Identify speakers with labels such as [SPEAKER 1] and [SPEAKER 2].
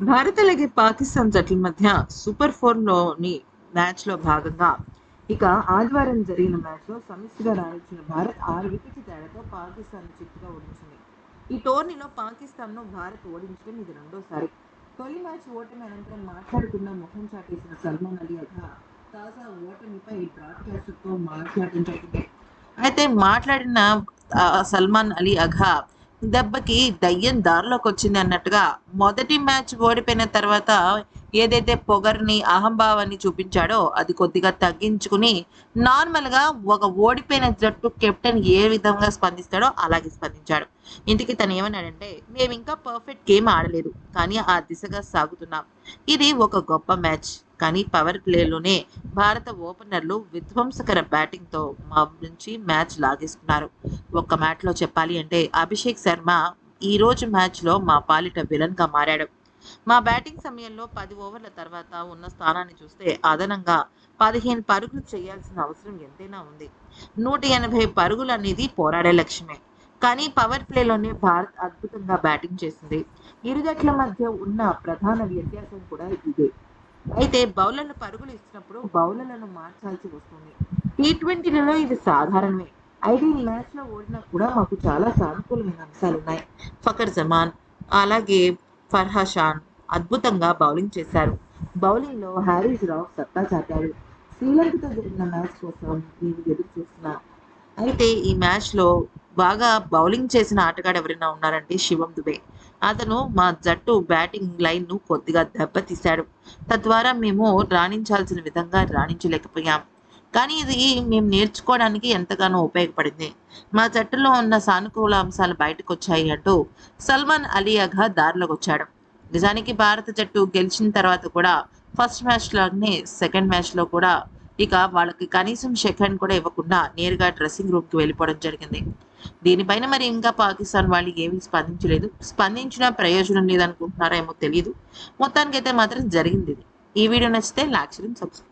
[SPEAKER 1] భారత్ అలాగే పాకిస్తాన్ జట్ల మధ్య సూపర్ ఫోర్లోని మ్యాచ్లో భాగంగా ఇక ఆదివారం జరిగిన మ్యాచ్లో సమిష్టిగా రాణించిన భారత్ ఆరు వికెట్ల తేడాతో పాకిస్తాన్ చిత్తుగా ఓడించింది. ఈ టోర్నీలో పాకిస్తాన్ను భారత్ ఓడించడం ఇది రెండోసారి. తొలి మ్యాచ్ ఓటమి అనంతరం మాట్లాడకుండా ముఖం చాటేసిన సల్మాన్ అలీ అఘా తాజా ఓటమిపై బ్రాడ్కాస్టర్తో మాట్లాడడం అయితే మాట్లాడిన సల్మాన్ అలీ అఘా దెబ్బకి దయ్యం దారిలోకి వచ్చింది అన్నట్టుగా మొదటి మ్యాచ్ ఓడిపోయిన తర్వాత ఏదైతే పొగర్ని అహంభావాన్ని చూపించాడో అది కొద్దిగా తగ్గించుకుని నార్మల్గా ఒక ఓడిపోయిన జట్టు కెప్టెన్ ఏ విధంగా స్పందిస్తాడో అలాగే స్పందించాడు. ఇంటికి తను ఏమన్నాడంటే మేము ఇంకా పర్ఫెక్ట్ గేమ్ ఆడలేదు కానీ ఆ దిశగా సాగుతున్నాం. ఇది ఒక గొప్ప మ్యాచ్. కానీ పవర్ ప్లేలోనే భారత ఓపెనర్లు విధ్వంసకర బ్యాటింగ్తో మా నుంచి మ్యాచ్ లాగేసుకున్నారు. ఒక్క మ్యాచ్లో చెప్పాలి అంటే అభిషేక్ శర్మ ఈ రోజు మ్యాచ్లో మా పాలిట విలన్గా మారాడు. మా బ్యాటింగ్ సమయంలో పది ఓవర్ల తర్వాత ఉన్న స్థానాన్ని చూస్తే అదనంగా పదిహేను పరుగులు చేయాల్సిన అవసరం ఎంతైనా ఉంది. నూట ఎనభై పరుగులు అనేది పోరాడే లక్ష్యమే. కానీ పవర్ ప్లేలోనే భారత్ అద్భుతంగా బ్యాటింగ్ చేసింది. ఇరు జట్ల మధ్య ఉన్న ప్రధాన వ్యత్యాసం కూడా ఇదే. అయితే బౌలర్లు పరుగులు ఇచ్చినప్పుడు బౌలర్లను మార్చాల్సి వస్తుంది. టీ ట్వంటీలలో ఇది సాధారణమే. అయితే ఈ మ్యాచ్లో ఓడినా కూడా మాకు చాలా సానుకూలమైన అంశాలు ఉన్నాయి. ఫకర్ జమాన్ అలాగే ఫర్హాషాన్ అద్భుతంగా బౌలింగ్ చేశారు. బౌలింగ్లో హ్యారీస్ రావు సత్తా చాటాడు శ్రీలంకతో జరిగిన మ్యాచ్ కోసం నేను ఎదురు చూస్తున్నా అయితే ఈ మ్యాచ్లో బాగా బౌలింగ్ చేసిన ఆటగాడు ఎవరైనా ఉన్నారంటే శివం దుబే. అతను మా జట్టు బ్యాటింగ్ లైన్ను కొద్దిగా దెబ్బతీశాడు. తద్వారా మేము రాణించాల్సిన విధంగా రాణించలేకపోయాం. కానీ ఇది మేము నేర్చుకోవడానికి ఎంతగానో ఉపయోగపడింది. మా జట్టులో ఉన్న సానుకూల అంశాలు బయటకు వచ్చాయి అంటూ సల్మాన్ అలీ అఘా దారిలోకి వచ్చాడు నిజానికి భారత జట్టు గెలిచిన తర్వాత కూడా ఫస్ట్ మ్యాచ్ లాగానే సెకండ్ మ్యాచ్లో కూడా ఇక వాళ్ళకి కనీసం షెకండ్ కూడా ఇవ్వకుండా నేరుగా డ్రెస్సింగ్ రూమ్కి వెళ్ళిపోవడం జరిగింది. దీనిపైన మరి ఇంకా పాకిస్తాన్ వాళ్ళు ఏమీ స్పందించలేదు. స్పందించిన ప్రయోజనం లేదనుకుంటున్నారో ఏమో తెలియదు మొత్తానికైతే మాత్రం జరిగింది ఈ వీడియో నచ్చితే లైక్ చేయండి సబ్స్క్రైబ్